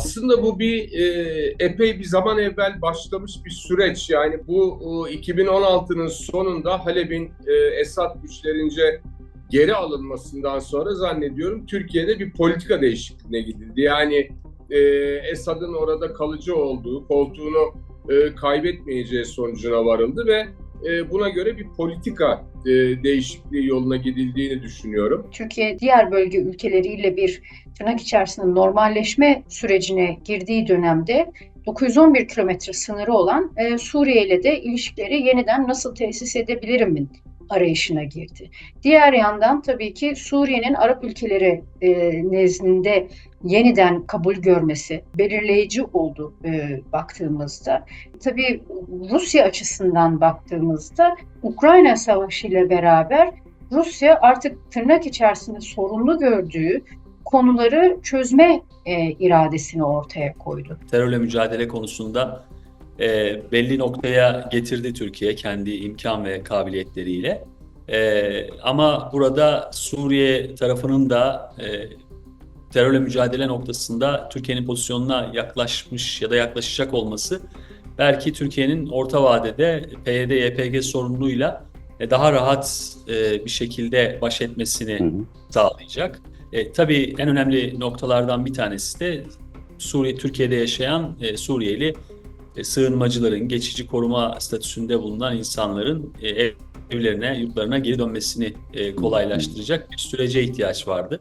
Aslında bu bir e, epey bir zaman evvel başlamış bir süreç. Yani bu e, 2016'nın sonunda Halep'in e, Esad güçlerince geri alınmasından sonra zannediyorum Türkiye'de bir politika değişikliğine gidildi. Yani e, Esad'ın orada kalıcı olduğu, koltuğunu e, kaybetmeyeceği sonucuna varıldı ve e, buna göre bir politika e, değişikliği yoluna gidildiğini düşünüyorum. Türkiye diğer bölge ülkeleriyle bir tırnak içerisinde normalleşme sürecine girdiği dönemde 911 kilometre sınırı olan e, Suriye ile de ilişkileri yeniden nasıl tesis edebilirim arayışına girdi. Diğer yandan tabii ki Suriye'nin Arap ülkeleri e, nezdinde yeniden kabul görmesi belirleyici oldu e, baktığımızda. Tabii Rusya açısından baktığımızda Ukrayna Savaşı ile beraber Rusya artık tırnak içerisinde sorunlu gördüğü konuları çözme e, iradesini ortaya koydu. terörle mücadele konusunda e, belli noktaya getirdi Türkiye kendi imkan ve kabiliyetleriyle. E, ama burada Suriye tarafının da e, terörle mücadele noktasında Türkiye'nin pozisyonuna yaklaşmış ya da yaklaşacak olması belki Türkiye'nin orta vadede PYD-YPG sorunuyla e, daha rahat e, bir şekilde baş etmesini Hı hı. sağlayacak. E, tabii en önemli noktalardan bir tanesi de Suriye, Türkiye'de yaşayan e, Suriyeli sığınmacıların, geçici koruma statüsünde bulunan insanların e, ev- evlerine, yurtlarına geri dönmesini e, kolaylaştıracak bir sürece ihtiyaç vardı.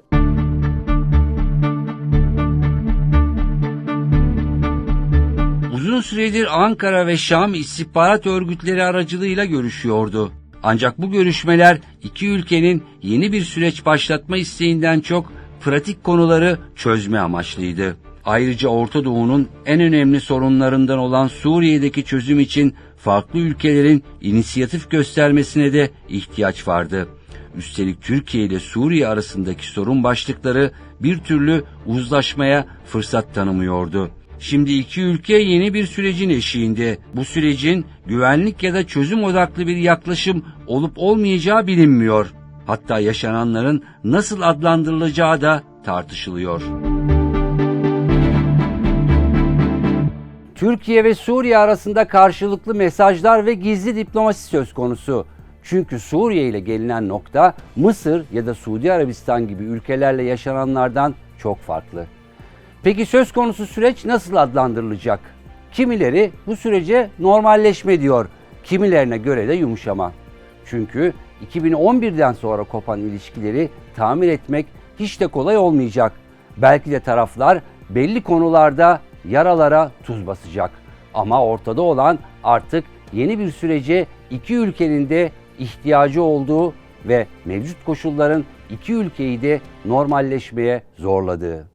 Uzun süredir Ankara ve Şam istihbarat örgütleri aracılığıyla görüşüyordu. Ancak bu görüşmeler iki ülkenin yeni bir süreç başlatma isteğinden çok pratik konuları çözme amaçlıydı. Ayrıca Orta Doğu'nun en önemli sorunlarından olan Suriye'deki çözüm için farklı ülkelerin inisiyatif göstermesine de ihtiyaç vardı. Üstelik Türkiye ile Suriye arasındaki sorun başlıkları bir türlü uzlaşmaya fırsat tanımıyordu. Şimdi iki ülke yeni bir sürecin eşiğinde. Bu sürecin güvenlik ya da çözüm odaklı bir yaklaşım olup olmayacağı bilinmiyor. Hatta yaşananların nasıl adlandırılacağı da tartışılıyor. Türkiye ve Suriye arasında karşılıklı mesajlar ve gizli diplomasi söz konusu. Çünkü Suriye ile gelinen nokta Mısır ya da Suudi Arabistan gibi ülkelerle yaşananlardan çok farklı. Peki söz konusu süreç nasıl adlandırılacak? Kimileri bu sürece normalleşme diyor, kimilerine göre de yumuşama. Çünkü 2011'den sonra kopan ilişkileri tamir etmek hiç de kolay olmayacak. Belki de taraflar belli konularda yaralara tuz basacak. Ama ortada olan artık yeni bir sürece iki ülkenin de ihtiyacı olduğu ve mevcut koşulların iki ülkeyi de normalleşmeye zorladığı.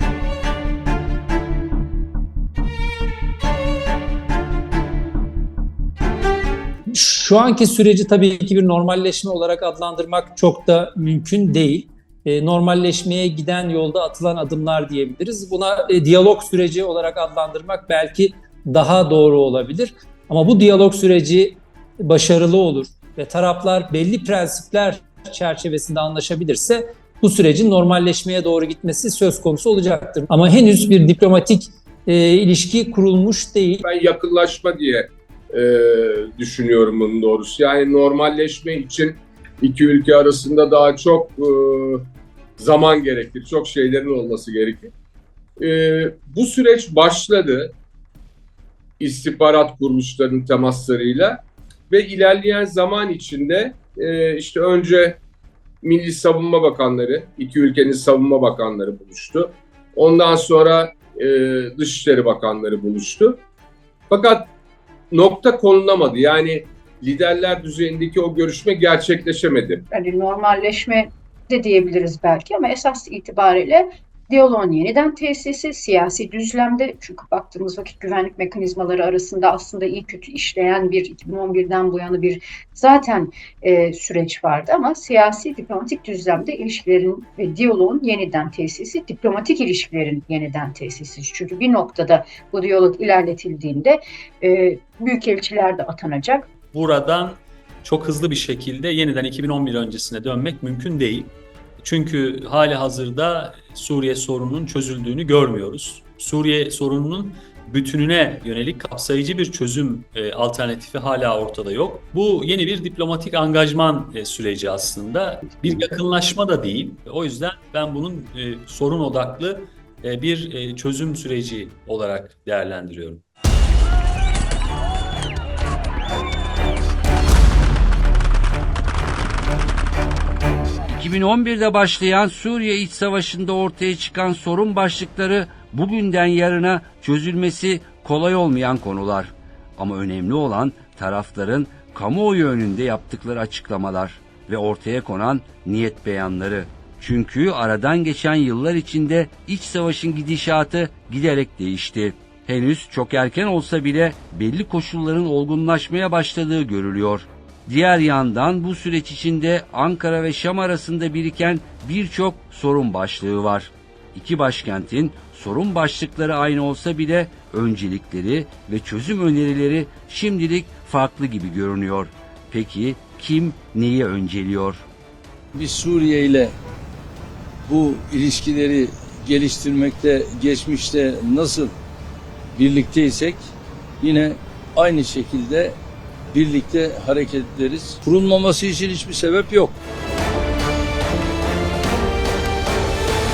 Şu anki süreci tabii ki bir normalleşme olarak adlandırmak çok da mümkün değil. E, normalleşmeye giden yolda atılan adımlar diyebiliriz. Buna e, diyalog süreci olarak adlandırmak belki daha doğru olabilir. Ama bu diyalog süreci başarılı olur ve taraflar belli prensipler çerçevesinde anlaşabilirse bu sürecin normalleşmeye doğru gitmesi söz konusu olacaktır. Ama henüz bir diplomatik e, ilişki kurulmuş değil. Ben yakınlaşma diye e, düşünüyorum bunun doğrusu. Yani normalleşme için iki ülke arasında daha çok e, zaman gerekir. Çok şeylerin olması gerekir. E, bu süreç başladı istihbarat kuruluşlarının temaslarıyla ve ilerleyen zaman içinde e, işte önce Milli Savunma Bakanları, iki ülkenin savunma bakanları buluştu. Ondan sonra e, Dışişleri Bakanları buluştu. Fakat nokta konulamadı. Yani liderler düzeyindeki o görüşme gerçekleşemedi. hani normalleşme de diyebiliriz belki ama esas itibariyle diyaloğun yeniden tesisi, siyasi düzlemde çünkü baktığımız vakit güvenlik mekanizmaları arasında aslında iyi kötü işleyen bir 2011'den bu yana bir zaten e, süreç vardı ama siyasi diplomatik düzlemde ilişkilerin ve diyaloğun yeniden tesisi, diplomatik ilişkilerin yeniden tesisi. Çünkü bir noktada bu diyalog ilerletildiğinde e, büyükelçiler de atanacak, Buradan çok hızlı bir şekilde yeniden 2011 öncesine dönmek mümkün değil. Çünkü hali hazırda Suriye sorununun çözüldüğünü görmüyoruz. Suriye sorununun bütününe yönelik kapsayıcı bir çözüm e, alternatifi hala ortada yok. Bu yeni bir diplomatik angajman e, süreci aslında. Bir yakınlaşma da değil. O yüzden ben bunun e, sorun odaklı e, bir e, çözüm süreci olarak değerlendiriyorum. ...2011'de başlayan Suriye İç Savaşı'nda ortaya çıkan sorun başlıkları... ...bugünden yarına çözülmesi kolay olmayan konular. Ama önemli olan tarafların kamuoyu önünde yaptıkları açıklamalar... ...ve ortaya konan niyet beyanları. Çünkü aradan geçen yıllar içinde iç savaşın gidişatı giderek değişti. Henüz çok erken olsa bile belli koşulların olgunlaşmaya başladığı görülüyor. Diğer yandan bu süreç içinde Ankara ve Şam arasında biriken birçok sorun başlığı var. İki başkentin sorun başlıkları aynı olsa bile öncelikleri ve çözüm önerileri şimdilik farklı gibi görünüyor. Peki kim neyi önceliyor? Biz Suriye ile bu ilişkileri geliştirmekte geçmişte nasıl birlikteysek yine aynı şekilde birlikte hareket ederiz. Kurulmaması için hiçbir sebep yok.